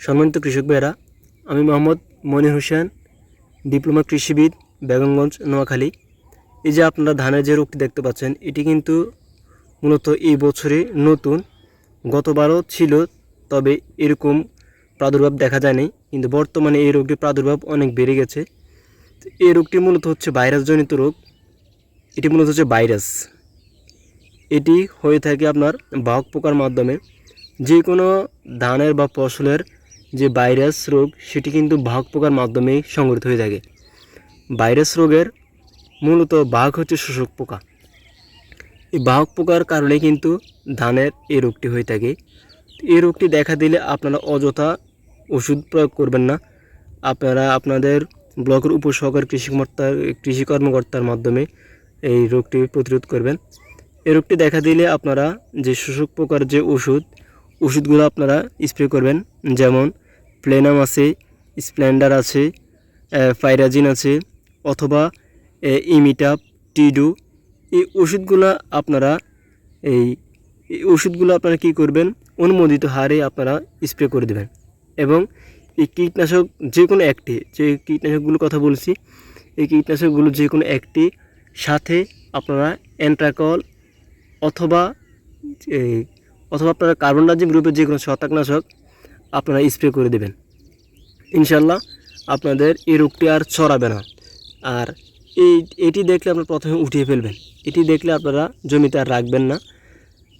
সম্মানিত কৃষক ভাইয়েরা, আমি মোহাম্মদ মনির হোসেন, ডিপ্লোমা কৃষিবিদ, বেগমগঞ্জ, নোয়াখালী। এই যে আপনারা ধানের যে রোগটি দেখতে পাচ্ছেন, এটি কিন্তু মূলত এই বছরে নতুন। গতবারও ছিল, তবে এরকম প্রাদুর্ভাব দেখা যায়নি, কিন্তু বর্তমানে এই রোগটির প্রাদুর্ভাব অনেক বেড়ে গেছে। এই রোগটি মূলত হচ্ছে ভাইরাসজনিত রোগ। এটি মূলত হচ্ছে ভাইরাস। এটি হয়ে থাকে আপনার বাহক পোকার মাধ্যমে। যে কোনো ধানের বা ফসলের যে ভাইরাস রোগ, সেটি কিন্তু বাহক পোকার মাধ্যমেই সংঘটিত হয়ে থাকে। ভাইরাস রোগের মূলত বাহক হচ্ছে শোষক পোকা। এই বাহক পোকার কারণে কিন্তু ধানের এই রোগটি হয়ে থাকে। এই রোগটি দেখা দিলে আপনারা অযথা ওষুধ প্রয়োগ করবেন না। আপনারা আপনাদের ব্লকের উপসহকার কৃষি কৃষি কর্মকর্তার মাধ্যমে এই রোগটি প্রতিরোধ করবেন। এই রোগটি দেখা দিলে আপনারা যে শোষক পোকার যে ওষুধ ওষুধগুলো আপনারা স্প্রে করবেন। যেমন প্লেনাম আছে, স্প্লেন্ডার আছে ফাইরাজিন আছে, অথবা ইমিটাপ, টিডু। এই ওষুধগুলো আপনারা, এই এই ওষুধগুলো আপনারা কী করবেন? অনুমোদিত হারে আপনারা স্প্রে করে দেবেন। এবং এই কীটনাশক যে কোনো একটি, যে কীটনাশকগুলোর কথা বলছি, এই কীটনাশকগুলো যে কোনো একটি সাথে আপনারা অ্যান্ট্রাকল অথবা অথবা আপনারা কার্বন ডাইজিং গ্রুপের যে কোনো ছত্রাকনাশক আপনারা স্প্রে করে দেবেন। ইনশাল্লাহ আপনাদের এই রোগটি আর ছড়াবে না। আর এই, এটি দেখলে আপনারা প্রথমে উঠিয়ে ফেলবেন। এটি দেখলে আপনারা জমিতে আর রাখবেন না।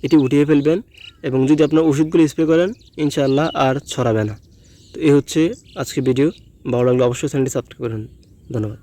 এটি উঠিয়ে ফেলবেন এবং যদি আপনার ওষুধগুলো স্প্রে করেন ইনশাল্লাহ আর ছড়াবে না। তো এই হচ্ছে আজকে ভিডিও। ভালো লাগলে অবশ্যই চ্যানেলটি সাবস্ক্রাইব করুন। ধন্যবাদ।